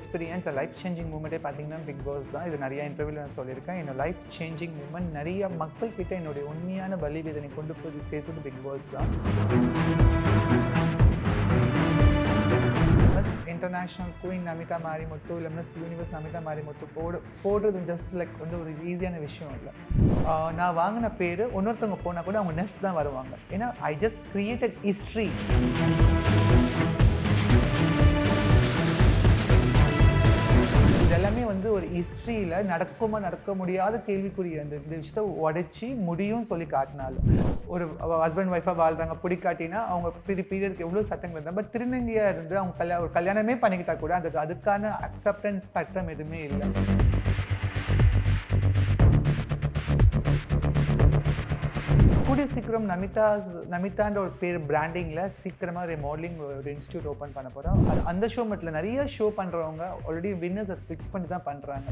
Experience life changing மூமெண்ட்டே பார்த்தீங்கன்னா big Boss தான். இது நிறைய இன்டர்வியூவில் நான் சொல்லியிருக்கேன். என்னோட லைஃப் சேஞ்சிங் மூமெண்ட் நிறைய மக்கள் கிட்ட என்னுடைய உண்மையான பலிவேதனை கொண்டு போய் சேர்த்தது பிக் பாஸ் தான். Miss international queen Namitha Marimuthu இல்லை மிஸ் யூனிவர்ஸ் நமிதா மாரிமுத்து போடு போடுறது ஜஸ்ட் லைக் வந்து ஒரு ஈஸியான விஷயம் இல்லை. நான் வாங்கின பேர் இன்னொருத்தவங்க போனால் கூட அவங்க நெக்ஸ்ட் தான் வருவாங்க. ஏன்னா ஐ ஜஸ்ட் கிரியேட்டட் ஹிஸ்ட்ரி ஹிஸ்ட்ரியில் நடக்குமா நடக்க முடியாத கேள்விக்குரிய அந்த இந்த விஷயத்த உடைச்சி முடியும் சொல்லி காட்டினாலும். ஒரு ஹஸ்பண்ட் ஒய்ஃபாக வாழ்றாங்க பிடிக்காட்டினா அவங்க பிரி பீரியடுக்கு எவ்வளோ சட்டங்கள் இருந்தால் பட் திருநங்கையாக இருந்து அவங்க கல்யாணம் ஒரு கல்யாணமே பண்ணிக்கிட்டால் கூட அதுக்கு அதுக்கான அக்செப்டன்ஸ் சட்டம் எதுவுமே இல்லை. கூடிய சீக்கிரம் நமிதாஸ் நமிதான்ற ஒரு பேர் பிராண்டிங்கில் சீக்கிரமாக ஒரு மாடலிங் ஒரு இன்ஸ்டியூட் ஓப்பன் பண்ண போகிறோம் அது அந்த ஷோ மட்டும் நிறைய ஷோ பண்ணுறவங்க ஆல்ரெடி வின்னர்ஸ் ஃபிக்ஸ் பண்ணி தான் பண்ணுறாங்க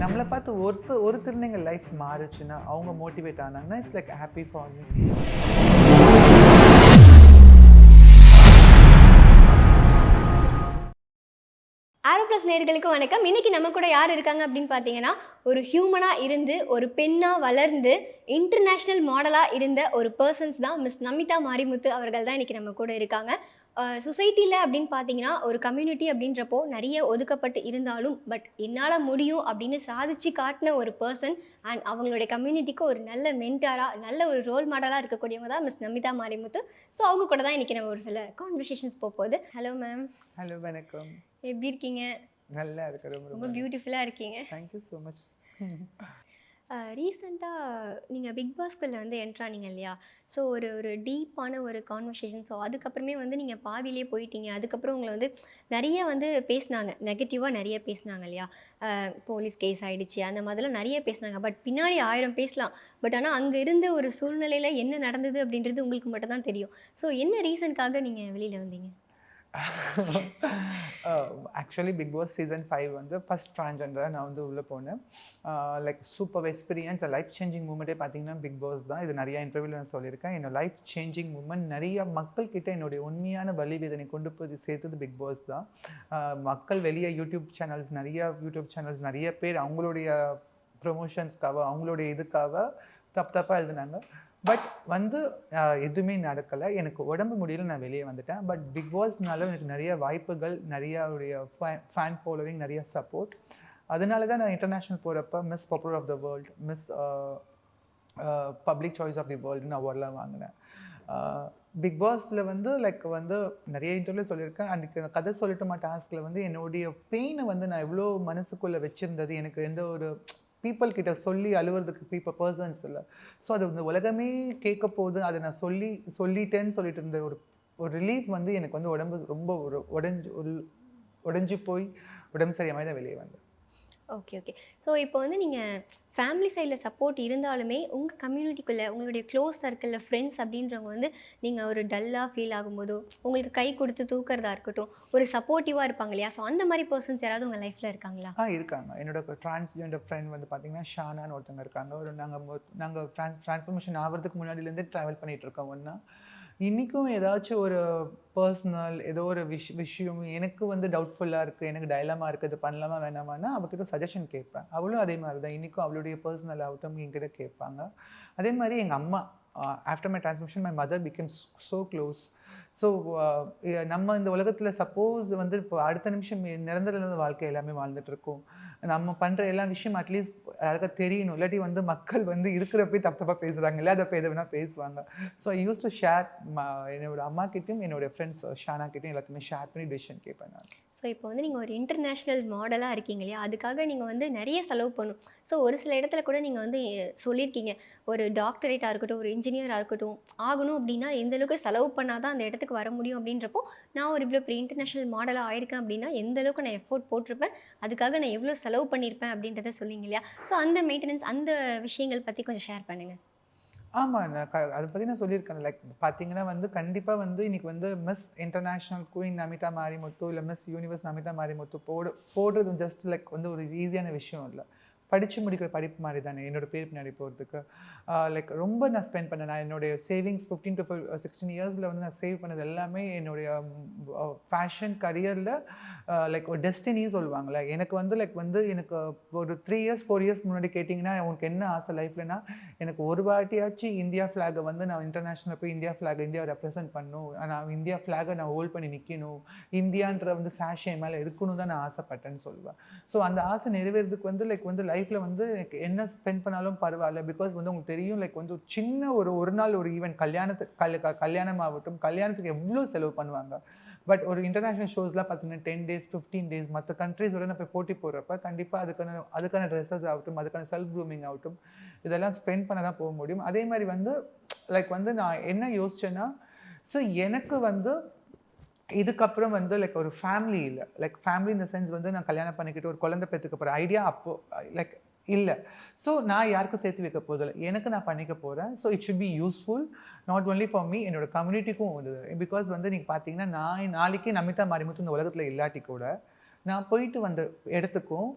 நம்மளை பார்த்து ஒருத்தர் ஒருத்தர் நீங்கள் லைஃப் மாறுச்சுன்னா அவங்க motivate ஆனாங்கன்னா it's like happy for me arrow plus நேர்களுக்கு வணக்கம். இன்னைக்கு நம்ம கூட யார் இருக்காங்க அப்படின்னு பார்த்தீங்கன்னா ஒரு ஹியூமனாக இருந்து ஒரு பெண்ணாக வளர்ந்து இன்டர்நேஷ்னல் மாடலாக இருந்த ஒரு பர்சன்ஸ் தான் மிஸ் நமிதா மாரிமுத்து அவர்கள் தான் இன்னைக்கு நம்ம கூட இருக்காங்க. சொசைட்டியில் அப்படின்னு பார்த்தீங்கன்னா ஒரு கம்யூனிட்டி அப்படின்றப்போ நிறைய ஒதுக்கப்பட்டு இருந்தாலும் பட் என்னால் முடியும் அப்படின்னு சாதிச்சு காட்டின ஒரு பர்சன் அண்ட் அவங்களுடைய கம்யூனிட்டிக்கு ஒரு நல்ல மென்டாராக நல்ல ஒரு ரோல் மாடலாக இருக்கக்கூடியவங்க தான் மிஸ் நமிதா மாரிமுத்து ஸோ அவங்க கூட தான் இன்னைக்கு நம்ம ஒரு சில கான்வர்சேஷன்ஸ் போகுது. ஹலோ மேம் ஹலோ வணக்கம். எப்படி இருக்கீங்க? நல்லா இருக்கு ரொம்ப ரொம்ப பியூட்டிஃபுல்லாக இருக்கீங்க. தேங்க்யூ ஸோ மச் ரீசெண்டாக நீங்கள் பிக் பாஸ்குள்ளே வந்து என்ட்ரானீங்க இல்லையா? ஸோ ஒரு ஒரு டீப்பான ஒரு கான்வர்சேஷன் ஸோ அதுக்கப்புறமே வந்து நீங்கள் பாதியிலே போயிட்டீங்க. அதுக்கப்புறம் உங்களை வந்து நிறைய வந்து பேசினாங்க. நெகட்டிவாக நிறைய பேசினாங்க இல்லையா? போலீஸ் கேஸ் ஆயிடுச்சு. அந்த மாதிரிலாம் நிறைய பேசினாங்க. பட் பின்னாடி ஆயிரம் பேசலாம். பட் ஆனால் அங்கே இருந்த ஒரு சூழ்நிலையில் என்ன நடந்தது அப்படின்றது உங்களுக்கு மட்டும் தான் தெரியும். ஸோ என்ன ரீசனுக்காக நீங்கள் வெளியில் வந்தீங்க? Actually Bigg Boss season five வந்து ஃபஸ்ட் ட்ரான்ஜெண்டராக நான் வந்து உள்ளே போனேன். Like super experience life changing மூமெண்ட்டே பார்த்தீங்கன்னா பிக் பாஸ் தான். இது நிறைய இன்டர்வியூவில் நான் சொல்லியிருக்கேன். என்னோட லைஃப் சேஞ்சிங் மூமெண்ட் நிறைய மக்கள் கிட்ட என்னுடைய உண்மையான பலிவேதனை கொண்டு போய் சேர்த்தது பிக் பாஸ் தான். Uh, மக்கள் வெளியே யூடியூப் சேனல்ஸ் நிறைய யூடியூப் சேனல்ஸ் நிறைய பேர் அவங்களுடைய ப்ரொமோஷன்ஸ்க்காக அவங்களுடைய இதுக்காக தப்பு தப்பாக எழுதுனாங்க. பட் வந்து எதுவுமே நடக்கலை. எனக்கு உடம்பு முடியல நான் வெளியே வந்துட்டேன். பட் பிக் பாஸ்னால எனக்கு நிறைய வாய்ப்புகள் நிறையாவுடைய உடைய ஃபேன் ஃபாலோவிங் நிறைய சப்போர்ட் அதனால தான் நான் இன்டர்நேஷ்னல் போகிறப்ப miss popular of the world miss public choice of the வேர்ல்டுன்னு அவார்ட்லாம் வாங்கினேன். பிக் பாஸில் வந்து லைக் வந்து நிறைய இன்டர்வியூ சொல்லியிருக்கேன். அன்றைக்கு கதை சொல்லட்டுமா டாஸ்கில் வந்து என்னுடைய பெயினை வந்து நான் எவ்வளோ மனசுக்குள்ளே வச்சுருந்தது எனக்கு எந்த ஒரு பீப்புள் கிட்ட சொல்லி அழுவுறதுக்கு பீப்புள் பர்சன்ஸ் இல்லை. ஸோ அது இந்த உலகமே கேட்க போகுது அதை நான் சொல்லி சொல்லிட்டேன்னு சொல்லிட்டு இருந்த ஒரு ஒரு ரிலீஃப் வந்து எனக்கு வந்து உடம்பு ரொம்ப ஒரு உடஞ்சி உடஞ்சி போய் உடம்பு சரியாமல் தான் வெளியே வந்தேன் ஓகே ஓகே ஸோ இப்போ வந்து நீங்கள் ஃபேமிலி சைடில் சப்போர்ட் இருந்தாலுமே உங்கள் கம்யூனிட்டிக்குள்ளே உங்களுடைய க்ளோஸ் சர்க்கிளில் ஃப்ரெண்ட்ஸ் அப்படின்றவங்க வந்து நீங்கள் ஒரு டல்லாக ஃபீல் ஆகும்போதோ உங்களுக்கு கை கொடுத்து தூக்குறதா இருக்கட்டும் ஒரு சப்போர்ட்டிவாக இருப்பாங்க இல்லையா? ஸோ அந்த மாதிரி பர்சன்ஸ் யாராவது உங்கள் லைஃப்பில் இருக்காங்களா? ஆ இருக்காங்க. என்னோட டிரான்ஸ்ஜெண்டர் ஃப்ரெண்ட் வந்து பார்த்தீங்கன்னா ஷானான்னு ஒருத்தங்க இருக்காங்க. ஒரு நாங்கள் நாங்கள் ட்ரான்ஸ் ட்ரான்ஸ்ஃபர்மேஷன் ஆகிறதுக்கு முன்னாடிலேருந்து ட்ராவல் பண்ணிகிட்டு இருக்கோம். ஒன்றா இன்றைக்கும் ஏதாச்சும் ஒரு பர்சனல் ஏதோ ஒரு விஷ் விஷயம் எனக்கு வந்து டவுட்ஃபுல்லாக இருக்குது எனக்கு டைலமா இருக்குது இது பண்ணலாமா வேணாமான்னா அவகிட்ட சஜஷன் கேட்பேன். அவளும் அதே மாதிரி தான் இன்றைக்கும் அவளுடைய பர்சனல் ஆகட்டும் என்கிட்ட கேட்பாங்க. அதே மாதிரி எங்கள் அம்மா after my transmission my mother became so close so நம்ம இந்த உலகத்தில் சப்போஸ் வந்து இப்போ அடுத்த நிமிஷம் நிரந்தர வாழ்க்கை எல்லாமே வாழ்ந்துட்டுருக்கோம் இருக்கோம். நம்ம பண்ணுற எல்லா விஷயம் அட்லீஸ்ட் யாருக்கா தெரியணும். இல்லாட்டி வந்து மக்கள் வந்து இருக்கிறப்பே தப்பு தப்பாக பேசுகிறாங்க இல்லாதப்ப எதை வேணால் பேசுவாங்க. So I use to share என்னோட அம்மா கிட்டேயும் என்னோட ஃப்ரெண்ட்ஸ் ஷானா கிட்டேயும் எல்லாத்தையுமே ஷேர் பண்ணி டிசிஷன் கேட்பேன் நான். ஸோ இப்போ வந்து நீங்கள் ஒரு இன்டர்நேஷ்னல் மாடலாக இருக்கீங்க இல்லையா? அதுக்காக நீங்கள் வந்து நிறைய செலவு பண்ணும் ஸோ ஒரு சில இடத்துல கூட நீங்கள் வந்து சொல்லியிருக்கீங்க. ஒரு டாக்டரேட்டாக இருக்கட்டும் ஒரு இன்ஜினியராக இருக்கட்டும் ஆகணும் அப்படின்னா எந்த அளவுக்கு செலவு பண்ணால் தான் அந்த இடத்துக்கு வர முடியும் அப்படின்றப்போ நான் ஒரு இவ்வளோ பெரிய இன்டர்நேஷ்னல் மாடலாக ஆயிருக்கேன் அப்படின்னா எந்த அளவுக்கு நான் எஃபோர்ட் போட்டிருப்பேன்? அதுக்காக நான் எவ்வளோ செலவு பண்ணியிருப்பேன் அப்படின்றத சொல்லிங்க இல்லையா? ஸோ அந்த மெயின்டெனன்ஸ் அந்த விஷயங்கள் பற்றி கொஞ்சம் ஷேர் பண்ணுங்கள் ஆமாம் நான் க அதை பற்றி நான் சொல்லியிருக்கேன் லைக் பார்த்தீங்கன்னா வந்து கண்டிப்பாக வந்து இன்னைக்கு வந்து miss international queen Namitha Marimuthu இல்லை மிஸ் யூனிவர்ஸ் நமிதா மாரிமுத்து போடு போடுறது ஜஸ்ட் லைக் வந்து ஒரு ஈஸியான விஷயம் இல்லை. படித்து முடிக்கிற படிப்பு மாதிரி தானே என்னோட பேர் பின்னாடி போகிறதுக்கு லைக் ரொம்ப நான் ஸ்பெண்ட் பண்ணேன். நான் என்னுடைய சேவிங்ஸ் ஃபிஃப்டீன் டு சிக்ஸ்டீன் இயர்ஸில் வந்து நான் சேவ் பண்ணது எல்லாமே என்னுடைய ஃபேஷன் கரியரில் Uh, லைக் ஒரு டெஸ்டினி சொல்லுவாங்கள்ல எனக்கு வந்து லைக் வந்து எனக்கு ஒரு த்ரீ இயர்ஸ் ஃபோர் இயர்ஸ் முன்னாடி கேட்டிங்கன்னா உனக்கு என்ன ஆசை லைஃப்லனா எனக்கு ஒரு வாட்டியாச்சும் இந்தியா ஃப்ளாகை வந்து நான் இன்டர்நேஷ்னல் போய் இந்தியா ஃப்ளாக் இந்தியாவை ரெப்ரசென்ட் பண்ணணும். நான் இந்தியா ஃப்ளாகை நான் ஹோல்ட் பண்ணி நிற்கணும் இந்தியான்ற வந்து சாஷே மேலே இருக்கணும் தான் நான் ஆசைப்பட்டேன்னு சொல்லுவேன். ஸோ அந்த ஆசை நிறைவேறதுக்கு வந்து லைக் வந்து லைஃப்பில் வந்து எனக்கு என்ன ஸ்பெண்ட் பண்ணாலும் பரவாயில்ல. பிகாஸ் வந்து உங்களுக்கு தெரியும் லைக் வந்து சின்ன ஒரு ஒரு நாள் ஒரு ஈவெண்ட் கல்யாணத்துக்கு கல் கல்யாணம் ஆகட்டும் கல்யாணத்துக்கு எவ்வளோ செலவு பண்ணுவாங்க. பட் ஒரு இன்டர்நேஷ்னல் ஷோஸ்லாம் பார்த்தீங்கன்னா டென் டேஸ் ஃபிஃப்டீன் டேஸ் மற்ற கண்ட்ரீஸோட நான் போய் போட்டி போடுறப்ப கண்டிப்பாக அதுக்கான அதுக்கான ட்ரெஸ்ஸஸ் ஆகட்டும் அதுக்கான செல்ஃப் க்ரூமிங் ஆகட்டும் இதெல்லாம் ஸ்பெண்ட் பண்ண தான் போக முடியும். அதே மாதிரி வந்து லைக் வந்து நான் என்ன யோசிச்சேன்னா ஸோ எனக்கு வந்து இதுக்கப்புறம் வந்து லைக் ஒரு ஃபேமிலி இல்லை. லைக் ஃபேமிலி இந்த சென்ஸ் வந்து நான் கல்யாணம் பண்ணிக்கிட்டு ஒரு குழந்தை பெற்றுக்க போகிற ஐடியா அப்போது லைக் இல்லை. ஸோ நான் யாருக்கும் சேர்த்து வைக்க போதில்லை எனக்கு நான் பண்ணிக்க போகிறேன் so it should be useful not only for me என்னோட கம்யூனிட்டிக்கும் வந்து பிகாஸ் வந்து நீங்கள் பார்த்தீங்கன்னா நான் நாளைக்கு நமிதா மாரிமுத்து இந்த உலகத்தில் இல்லாட்டி கூட நான் போயிட்டு வந்த இடத்துக்கும்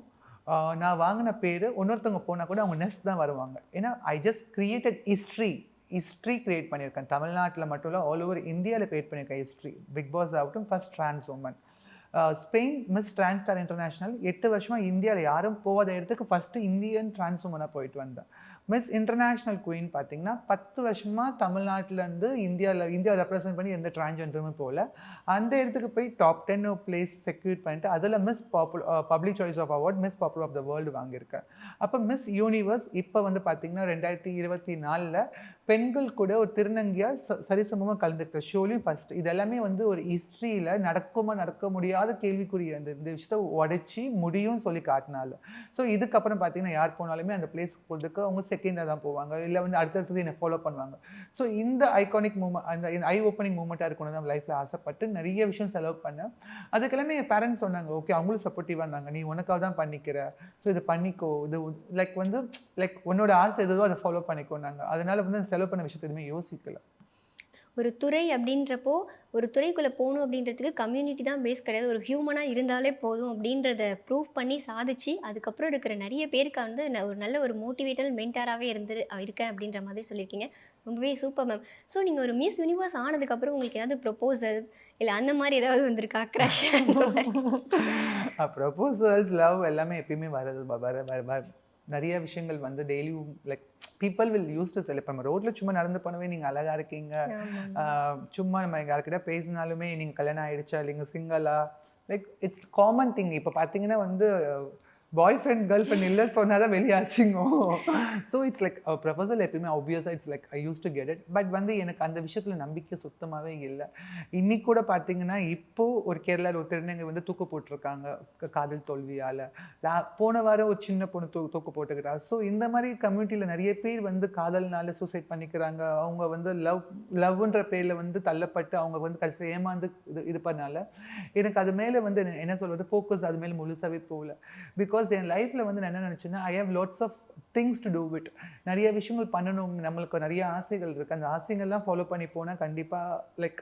நான் வாங்கின பேர் இன்னொருத்தவங்க போனால் கூட அவங்க நெஸ்ட் தான் வருவாங்க. ஏன்னா I just created history history create பண்ணியிருக்கேன். தமிழ்நாட்டில் மட்டும் இல்லை ஆல் ஓவர் இந்தியாவில் கிரியேட் பண்ணியிருக்கேன் ஹிஸ்ட்ரி பிக் பாஸ் ஆகட்டும் first trans woman Spain miss Transtar international எட்டு வருஷமாக இந்தியாவில் யாரும் போகாத இடத்துக்கு ஃபஸ்ட்டு இந்தியன் டிரான்ஸ்வுமனாக போயிட்டு வந்தேன் மிஸ் இன்டர்நேஷ்னல் குயின் பார்த்தீங்கன்னா பத்து வருஷமாக தமிழ்நாட்டிலேருந்து இந்தியாவில் இந்தியா ரெப்ரசென்ட் பண்ணி எந்த டிரான்ஜெண்டருமே போகல. அந்த இடத்துக்கு போய் டாப் டென் பிளேஸ் செக்யூர் பண்ணிட்டு அதில் miss popular public choice of award miss popular of the world வாங்கியிருக்கேன். அப்போ மிஸ் யூனிவர்ஸ் இப்போ வந்து பார்த்தீங்கன்னா ரெண்டாயிரத்தி இருபத்தி நாலில் பெண்கள் கூட ஒரு திருநங்கையாக ச சரிசமமாக கலந்துக்கிற ஷோலையும் ஃபஸ்ட் இது எல்லாமே வந்து ஒரு ஹிஸ்ட்ரியில் நடக்குமா நடக்க முடியாத கேள்விக்குரிய அந்த இந்த விஷயத்த உடைச்சி முடியும்னு சொல்லி காட்டினால ஸோ இதுக்கப்புறம் பார்த்தீங்கன்னா யார் போனாலுமே அந்த பிளேஸ்க்கு போகிறதுக்கு அவங்க செகண்டாக தான் போவாங்க. இல்லை வந்து அடுத்தடுத்தது என்னை ஃபாலோ பண்ணுவாங்க. ஸோ இந்த ஐகானிக் மூமெண்ட் அந்த ஐ ஓப்பனிங் மூமெண்ட்டாக இருக்கணும் தான் லைஃப்பில் ஆசைப்பட்டு நிறைய விஷயம் செலவு பண்ணேன். அதுக்கெல்லாமே என் பேரண்ட்ஸ் சொன்னாங்க ஓகே அவங்களும் சப்போர்ட்டிவாக இருந்தாங்க. நீ உனக்காக தான் பண்ணிக்கிற. ஸோ இதை பண்ணிக்கோ. இது லைக் வந்து லைக் உன்னோட ஆசை எதுவோ அதை ஃபாலோ பண்ணிக்கோன்னாங்க. அதனால வந்து செலவு பண்ண விஷயத்தை எதுவுமே யோசிக்கலை. ஒரு துறை அப்படின்றப்போ ஒரு துறைக்குள்ளே போகணும் அப்படின்றதுக்கு கம்யூனிட்டி தான் பேஸ் கிடையாது. ஒரு ஹியூமனாக இருந்தாலே போதும் அப்படின்றத ப்ரூவ் பண்ணி சாதிச்சு அதுக்கப்புறம் இருக்கிற நிறைய பேருக்கு வந்து ந- ஒரு நல்ல ஒரு மோட்டிவேட்டல் மென்டாராகவே இருந்து இருக்கேன் அப்படின்ற மாதிரி சொல்லியிருக்கீங்க. ரொம்பவே சூப்பர் மேம் ஸோ நீங்கள் ஒரு மிஸ் யூனிவர்ஸ் ஆனதுக்கப்புறம் உங்களுக்கு ஏதாவது ப்ரொப்போசல்ஸ் இல்லை அந்த மாதிரி ஏதாவது வந்திருக்கா? க்ரஷ் ப்ரொப்போசல்ஸ் லவ் எல்லாமே எப்பயுமே வர வர வர நிறைய விஷயங்கள் வந்து டெய்லியும் like people will use to sell இப்போ நம்ம ரோட்டில் சும்மா நடந்து போனவே நீங்கள் அழகாக இருக்கீங்க. சும்மா நம்ம யார்கிட்ட பேசினாலுமே நீங்கள் கல்யாணம் ஆயிடுச்சா இல்லைங்க சிங்கிளா லைக் இட்ஸ் காமன் திங் இப்போ பார்த்தீங்கன்னா வந்து பாய் ஃப்ரெண்ட் கேர்ள் ஃப்ரெண்ட் இல்லை சொன்னால் தான் வெளியே அசிங்கம். ஸோ இட்ஸ் லைக் ப்ரப்போசல் எப்பயுமே ஆப்வியஸாக it's like I use to get it but வந்து எனக்கு அந்த விஷயத்தில் நம்பிக்கை சுத்தமாகவே இல்லை. இன்னைக்கு கூட பார்த்தீங்கன்னா இப்போ ஒரு கேரளாவில் ஒரு திருநங்கை வந்து தூக்கு போட்டிருக்காங்க காதல் தோல்வியால். போன வாரம் ஒரு சின்ன பொண்ணு தூ தூக்கு போட்டுக்கிறா ஸோ இந்த மாதிரி கம்யூனிட்டியில் நிறைய பேர் வந்து காதல்னால சூசைட் பண்ணிக்கிறாங்க. அவங்க வந்து லவ் லவ்ன்ற பேரில் வந்து தள்ளப்பட்டு அவங்க வந்து கடைசி ஏமாந்து இது இது பண்ணால. எனக்கு அது மேலே வந்து என்ன- என்ன சொல்வது ஃபோக்கஸ் அது மேலே முழுசாவே போகல. பிகாஸ் என் லைஃப்பில் வந்து நான் என்ன நினச்சேன்னா I have lots of things to do with நிறைய விஷயங்கள் பண்ணணும் நம்மளுக்கு நிறைய ஆசைகள் இருக்குது அந்த ஆசைகள்லாம் ஃபாலோ பண்ணி போனால் கண்டிப்பாக லைக்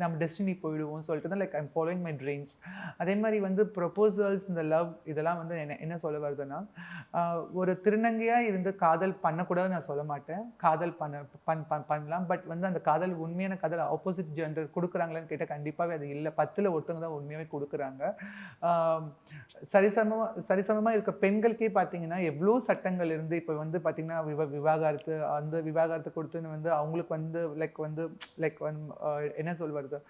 நம்ம டெஸ்டினி போயிடுவோம் சொல்லிட்டு தான் like I'm following my dreams அதே மாதிரி வந்து ப்ரொபோசல்ஸ் இந்த லவ் இதெல்லாம் வந்து என்ன என்ன சொல்ல வருதுன்னா ஒரு திருநங்கையாக இருந்து காதல் பண்ணக்கூடாதுன்னு நான் சொல்ல மாட்டேன். காதல் பண்ண பண் பண் பண்ணலாம். பட் வந்து அந்த காதல் உண்மையான காதல் ஆப்போசிட் ஜெண்டர் கொடுக்குறாங்களான்னு கேட்டால் கண்டிப்பாகவே அது இல்லை. பத்தில் ஒருத்தவங்க தான் உண்மையாகவே கொடுக்குறாங்க. சரிசமமாக சரிசமமாக இருக்க பெண்களுக்கே பார்த்தீங்கன்னா எவ்வளோ சட்டங்கள் இருந்து இப்போ வந்து பார்த்தீங்கன்னா விவ விவாகரத்து அந்த விவாகரத்து கொடுத்துன்னு வந்து அவங்களுக்கு வந்து லைக் வந்து லைக் வந்து என்ன சொல்வது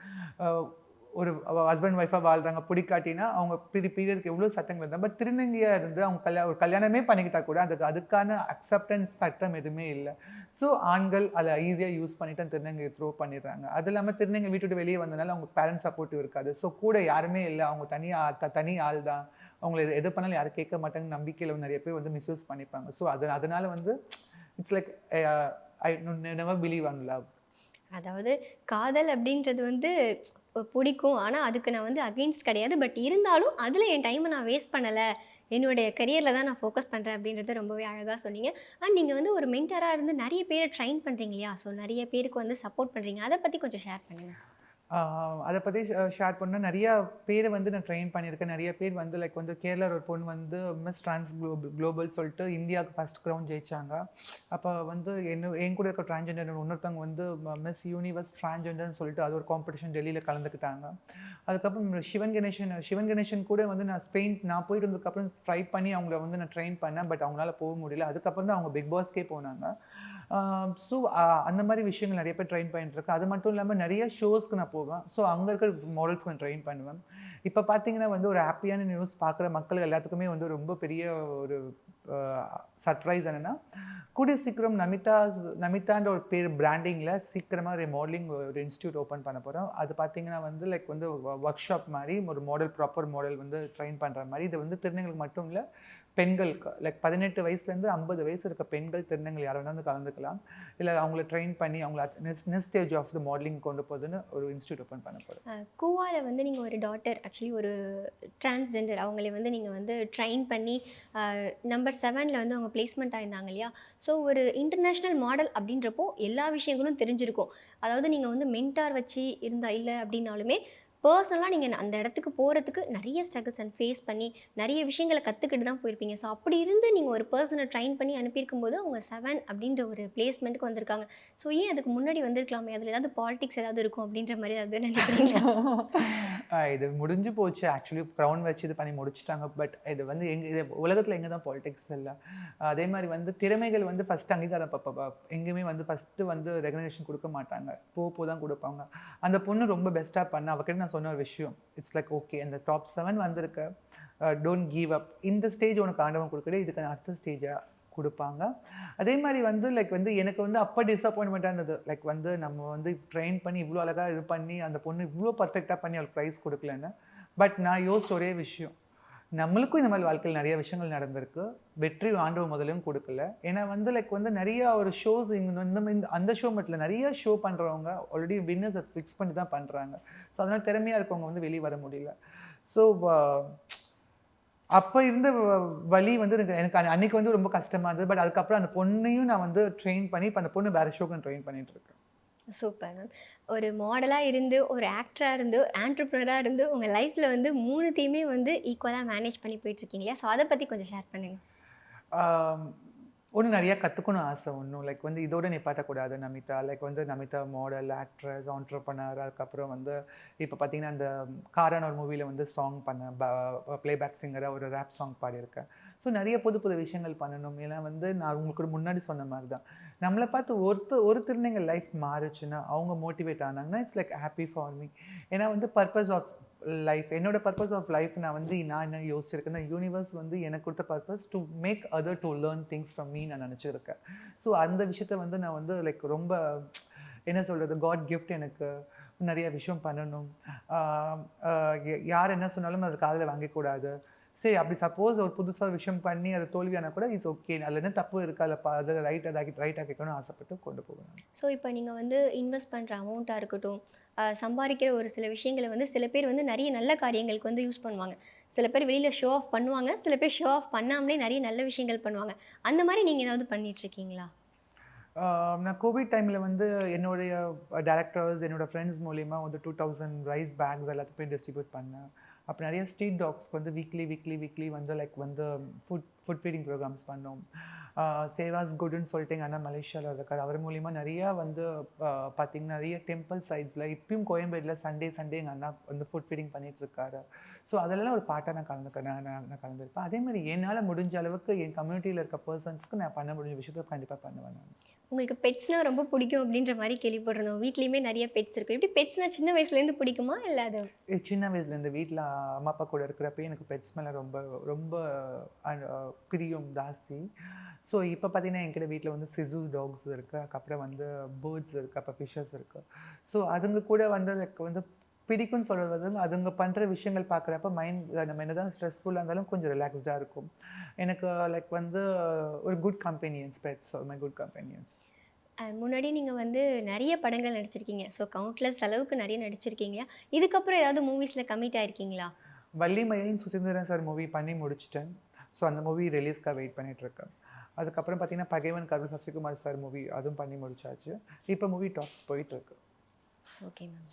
ஒரு ஹஸ்பண்ட் ஒய்ஃபாக வாழ்கிறாங்க பிடிக்காட்டினா அவங்க பிரி பீரியடுக்கு எவ்வளோ சட்டங்கள் இருந்தால் பட் திருநங்கையாக இருந்து அவங்க கல்யாணம் ஒரு கல்யாணமே பண்ணிக்கிட்டா கூட அதுக்கு அதுக்கான அக்செப்டன்ஸ் சட்டம் எதுவுமே இல்லை. ஸோ ஆண்கள் அதை ஈஸியாக யூஸ் பண்ணிவிட்டு அந்த திருநங்கையை த்ரோ பண்ணிடுறாங்க. அது இல்லாமல் திருநங்கை வீட்டு விட்டு வெளியே வந்தனால அவங்க பேரண்ட்ஸ் சப்போர்ட்டிவ் இருக்காது. ஸோ கூட யாருமே இல்லை. அவங்க தனியாக தனி ஆள் தான் அவங்கள எது எது பண்ணாலும் யாரும் கேட்க மாட்டாங்க நம்பிக்கையில் நிறைய பேர் வந்து மிஸ்யூஸ் பண்ணிப்பாங்க. ஸோ அது அதனால வந்து it's like I never believe on love அதாவது காதல் அப்படின்றது வந்து பிடிக்கும். ஆனால் அதுக்கு நான் வந்து அகெயின்ஸ்ட் கிடையாது. பட் இருந்தாலும் அதில் என் டைமை நான் வேஸ்ட் பண்ணலை. என்னுடைய கரியரில் தான் நான் ஃபோக்கஸ் பண்ணுறேன் அப்படின்றத ரொம்பவே அழகாக சொன்னீங்க. அண்ட் நீங்கள் வந்து ஒரு மென்டராக இருந்து நிறைய பேரை ட்ரைன் பண்ணுறீங்க இல்லையா? ஸோ நிறைய பேருக்கு வந்து சப்போர்ட் பண்ணுறீங்க அதை பற்றி கொஞ்சம் ஷேர் பண்ணுங்கள் அதை பற்றி ஷேர் பண்ணால் நிறையா பேரை வந்து நான் ட்ரெயின் பண்ணியிருக்கேன். நிறைய பேர் வந்து லைக் வந்து கேரளா ஒரு பொண்ணு வந்து மிஸ் ட்ரான்ஸ் குளோபல் குளோபல் சொல்லிட்டு இந்தியாவுக்கு ஃபஸ்ட் க்ரௌண்ட் ஜெயிச்சாங்க. அப்போ வந்து என்ன என் கூட இருக்க டிரான்ஜெண்டர் இன்னொருத்தவங்க வந்து மிஸ் யூனிவர்ஸ் டிரான்ஜெண்டர்னு சொல்லிட்டு அது ஒரு காம்படிஷன் டெல்லியில் கலந்துக்கிட்டாங்க. அதுக்கப்புறம் சிவன் கணேசன் சிவன் கணேசன் கூட வந்து நான் ஸ்பெயின் நான் போயிட்டு வந்ததுக்கப்புறம் ட்ரை பண்ணி அவங்கள வந்து நான் ட்ரெயின் பண்ணேன். பட் அவங்களால போக முடியல. அதுக்கப்புறம் தான் அவங்க பிக் பாஸ்க்கே போனாங்க. ஸோ அந்த மாதிரி விஷயங்கள் நிறைய பேர் ட்ரெயின் பண்ணிட்டு அது மட்டும் இல்லாமல் நிறைய ஷோஸ்க்கு நான் போவேன். ஸோ அங்கே இருக்கிற மாடல்ஸ்க்கு நான் ட்ரெயின் பண்ணுவேன். இப்போ பார்த்தீங்கன்னா வந்து ஒரு ஹாப்பியான நியூஸ் பார்க்குற மக்கள் எல்லாத்துக்குமே வந்து ரொம்ப பெரிய ஒரு சர்ப்ரைஸ் என்னென்னா கூடிய சீக்கிரம் நமிதாஸ் நமிதான்ற ஒரு பேர் பிராண்டிங்கில் சீக்கிரமாக ஒரு மாடலிங் ஒரு இன்ஸ்டியூட் ஓப்பன் பண்ண போகிறோம் அது பார்த்தீங்கன்னா வந்து லைக் வந்து ஒர்க் ஷாப் மாதிரி ஒரு மாடல் ப்ராப்பர் மாடல் வந்து ட்ரெயின் பண்ணுற மாதிரி. இது வந்து திருநங்களுக்கு மட்டும் இல்லை பெண்களுக்கு லைக் பதினெட்டு வயசுலேருந்து ஐம்பது வயசு இருக்க பெண்கள் திருநங்கள் யார் வேணாலும் கலந்துக்கலாம். இல்லை அவங்கள ட்ரெயின் பண்ணி அவங்கள next next stage of the modelling கொண்டு போகுதுன்னு ஒரு இன்ஸ்டியூட் ஓப்பன் பண்ண போகிறோம் கூவாவில் வந்து நீங்கள் ஒரு டாட்டர் ஆக்சுவலி ஒரு டிரான்ஸ்ஜெண்டர் அவங்களே வந்து நீங்கள் வந்து ட்ரெயின் பண்ணி நம்பர் செவனில் வந்து அவங்க பிளேஸ்மெண்ட் ஆயிருந்தாங்க இல்லையா? ஸோ ஒரு இன்டர்நேஷ்னல் மாடல் அப்படின்றப்போ எல்லா விஷயங்களும் தெரிஞ்சிருக்கும். அதாவது நீங்கள் வந்து மென்டார் வச்சு இருந்தா இல்லை அப்படின்னாலுமே பர்சனலாக நீங்கள் அந்த இடத்துக்கு போகிறதுக்கு நிறைய ஸ்ட்ரகிள்ஸ் அண்ட் ஃபேஸ் பண்ணி நிறைய விஷயங்களை கற்றுக்கிட்டு தான் போயிருப்பீங்க. ஸோ அப்படி இருந்து நீங்கள் ஒரு பர்சனை ட்ரைன் பண்ணி அனுப்பியிருக்கும் போது அவங்க செவன் அப்படின்ற ஒரு பிளேஸ்மெண்ட்டுக்கு வந்திருக்காங்க. ஸோ ஏன் அதுக்கு முன்னாடி வந்திருக்கலாமே? அதில் ஏதாவது பாலிடிக்ஸ் ஏதாவது இருக்கும் அப்படின்ற மாதிரி ஏதாவது நினைக்கிறீங்களா? இது முடிஞ்சு போச்சு. ஆக்சுவலி க்ரௌன் வச்சு இது பண்ணி முடிச்சிட்டாங்க. பட் இது வந்து எங்க இது உலகத்தில் எங்கே தான் பாலிடிக்ஸ் இல்லை. அதே மாதிரி வந்து திறமைகள் வந்து ஃபஸ்ட் அங்கீகாரம் எங்கேயுமே வந்து ஃபஸ்ட்டு வந்து ரெகனேஷன் கொடுக்க மாட்டாங்க. போ போ தான் கொடுப்பாங்க. அந்த பொண்ணு ரொம்ப பெஸ்ட்டாக பண்ண அவகிட்ட நான் சொன்ன ஒரு விஷயம். இட்ஸ் லைக் ஓகே இந்த டாப் செவன் வந்திருக்க. டோன்ட் கிவ் அப் இந்த ஸ்டேஜ் உனக்கு ஆண்டவன் கொடுக்கல. இதுக்கு அடுத்த ஸ்டேஜாக கொடுப்பாங்க. அதே மாதிரி வந்து லைக் வந்து எனக்கு வந்து அப்போ டிஸப்பாயின்மெண்ட்டாக இருந்தது. லைக் வந்து நம்ம வந்து ட்ரெயின் பண்ணி இவ்வளோ அழகாக இது பண்ணி அந்த பொண்ணு இவ்வளோ பர்ஃபெக்டாக பண்ணி அவளுக்கு ப்ரைஸ் கொடுக்கலன்னு. பட் நான் யோசிச்ச ஒரே விஷயம். நம்மளுக்கும் இந்த மாதிரி வாழ்க்கையில் நிறைய விஷயங்கள் நடந்திருக்கு. வெற்றி ஆண்டவ முதலையும் கொடுக்கல. ஏன்னா வந்து லைக் வந்து நிறைய ஒரு ஷோஸ் இங்கே இந்த அந்த ஷோ மட்டும் நிறைய ஷோ பண்ணுறவங்க ஆல்ரெடி வின்னர்ஸை ஃபிக்ஸ் பண்ணி தான் பண்ணுறாங்க ஸோ அதனால் திறமையாக இருக்கவங்க வந்து வெளியே வர முடியல. ஸோ அப்போ இருந்த வ- வலி வந்து எனக்கு எனக்கு அன்னைக்கு வந்து ரொம்ப கஷ்டமாக இருந்தது. பட் அதுக்கப்புறம் அந்த பொண்ணையும் நான் வந்து ட்ரெயின் பண்ணி இப்போ அந்த பொண்ணு வேறு ஷோக்கு ட்ரெயின் பண்ணிட்டு இருக்கேன். சூப்பர் மேம் ஒரு மாடலாக இருந்து ஒரு ஆக்டராக இருந்து ஆண்டர்ப்ரனராக இருந்து உங்கள் லைஃப்பில் வந்து மூணுத்தையுமே வந்து ஈக்குவலாக மேனேஜ் பண்ணி போயிட்டுருக்கீங்க ஸோ அதை பற்றி கொஞ்சம் ஷேர் பண்ணுங்கள் ஒன்று நிறையா கற்றுக்கணும் ஆசை ஒன்றும் லைக் வந்து இதோட நிப்பாட்டக்கூடாது நமிதா. லைக் வந்து நமிதா மாடல் ஆக்ட்ரஸ் ஆண்டர்பனர் அதுக்கப்புறம் வந்து இப்போ பார்த்தீங்கன்னா அந்த காரன் ஒரு மூவியில் வந்து சாங் பண்ண ப்ளேபேக் சிங்கராக ஒரு ரேப் சாங் பாடியிருக்கேன். ஸோ நிறைய புது புது விஷயங்கள் பண்ணணும். ஏன்னா வந்து நான் உங்களுக்கு முன்னாடி சொன்ன மாதிரி தான் நம்மளை பார்த்து ஒருத்தர் எங்கள் லைஃப் மாறுச்சுன்னா அவங்க motivate ஆனாங்கன்னா it's like happy for me ஏன்னா வந்து பர்பஸ் ஆஃப் லைஃப் என்னோட பர்பஸ் ஆஃப் லைஃப் நான் வந்து நான் என்ன யோசிச்சிருக்கேன் யூனிவர்ஸ் வந்து எனக்கு கொடுத்த purpose to make other to learn things from me நான் நினச்சிருக்கேன். ஸோ அந்த விஷயத்த வந்து நான் வந்து லைக் ரொம்ப என்ன சொல்கிறது காட் கிஃப்ட் எனக்கு நிறைய விஷயம் பண்ணணும். யார் என்ன சொன்னாலும் அது காதில் வாங்கக்கூடாது. சரி அப்படி சப்போஸ் ஒரு புதுசாக விஷயம் பண்ணி அது தோல்வியானா கூட இஸ் ஓகே அதில் என்ன தப்பு இருக்கா? அதில் பா அதை ரைட் அதாக்கி ரைட் ஆக்கிக்கணும்னு ஆசைப்பட்டு கொண்டு போகணும் ஸோ இப்போ நீங்கள் வந்து இன்வெஸ்ட் பண்ணுற அமௌண்ட்டாக இருக்கட்டும் சம்பாதிக்கிற ஒரு சில விஷயங்களை வந்து சில பேர் வந்து நிறைய நல்ல காரியங்களுக்கு வந்து யூஸ் பண்ணுவாங்க. சில பேர் வெளியில் ஷோ ஆஃப் பண்ணுவாங்க சில பேர் ஷோ ஆஃப் பண்ணாமலே நிறைய நல்ல விஷயங்கள் பண்ணுவாங்க. அந்த மாதிரி நீங்கள் ஏதாவது ஆஹ் நான் கோவிட் டைமில் வந்து என்னுடைய டேரக்டர்ஸ் என்னோட ஃப்ரெண்ட்ஸ் மூலிமா வந்து டூ தௌசண்ட் ரைஸ் பேக்ஸ் எல்லாத்துக்கும் டிஸ்ட்ரிபியூட் பண்ணேன். அப்போ நிறைய ஸ்ட்ரீட் டாக்ஸ்க்கு வந்து வீக்லி வீக்லி வீக்லி வந்து லைக் வந்து ஃபுட் ஃபுட் ஃபீடிங் ப்ரோக்ராம்ஸ் பண்ணோம். சேவாஸ் குட்னு சொல்லிட்டு எங்கள் அண்ணா மலேசியாவில் இருக்கார். அவர் மூலிமா நிறையா வந்து பார்த்திங்கன்னா பார்த்தீங்கன்னா நிறைய டெம்பிள் சைட்ஸில் இப்பயும் கோயம்பேடில் சண்டே சண்டே எங்கள் அண்ணா வந்து ஃபுட் ஃபீடிங் பண்ணிகிட்ருக்காரு ஸோ அதெல்லாம் ஒரு பாட்டாக நான் கலந்துக்க நான் நான் கலந்துருப்பேன். அதே மாதிரி என்னால் முடிஞ்ச அளவுக்கு என் கம்யூனிட்டியில் இருக்க பர்சன்ஸ்க்கு நான் பண்ண முடிஞ்ச விஷயத்தை கண்டிப்பாக பண்ணுவேன் நான். உங்களுக்கு பெட்ஸ்னால் ரொம்ப பிடிக்கும் அப்படின்ற மாதிரி கேள்விப்பட்டிருந்தோம். வீட்லேயுமே நிறைய பெட்ஸ் இருக்குது இப்படி பெட்ஸ்னால் சின்ன வயசுலேருந்து பிடிக்குமா இல்லை அது? சின்ன வயசுலேருந்து வீட்டில் அம்மா அப்பா கூட இருக்கிறப்ப எனக்கு பெட்ஸ் மேலே ரொம்ப ரொம்ப பிரியம் ஜாஸ்தி. ஸோ இப்போ பார்த்தீங்கன்னா என்கிட்ட வீட்டில் வந்து சிசு டாக்ஸ் இருக்குது அதுக்கப்புறம் வந்து பேர்ட்ஸ் இருக்குது அப்புறம் ஃபிஷஸ் இருக்குது ஸோ அதுங்க கூட வந்து லைக் வந்து பிடிக்கும்னு சொல்கிறது வந்து அதுங்க பண்ணுற விஷயங்கள் பார்க்குறப்ப மைண்ட் நம்ம என்னதான் ஸ்ட்ரெஸ்ஃபுல்லாக இருந்தாலும் கொஞ்சம் ரிலாக்ஸ்டாக இருக்கும். எனக்கு லைக் வந்து ஒரு good companions pets my good companions முன்னாடி நீங்கள் வந்து நிறைய படங்கள் நடிச்சிருக்கீங்க. ஸோ கவுண்ட்லெஸ் அளவுக்கு நிறைய நடிச்சிருக்கீங்க. இதுக்கப்புறம் ஏதாவது மூவிஸில் கமிட் ஆயிருக்கீங்களா? வள்ளிமயிலின் சுசீந்திரன் சார் மூவி பண்ணி முடிச்சிட்டேன். ஸோ அந்த மூவி ரிலீஸ்க்காக வெயிட் பண்ணிட்டு இருக்கேன் அதுக்கப்புறம் பார்த்தீங்கன்னா பகைவன் கருள் சசிகுமார் சார் மூவி அதுவும் பண்ணி முடிச்சாச்சு. இப்போ மூவி டாக்ஸ் போயிட்டு இருக்கு ஓகே மேம்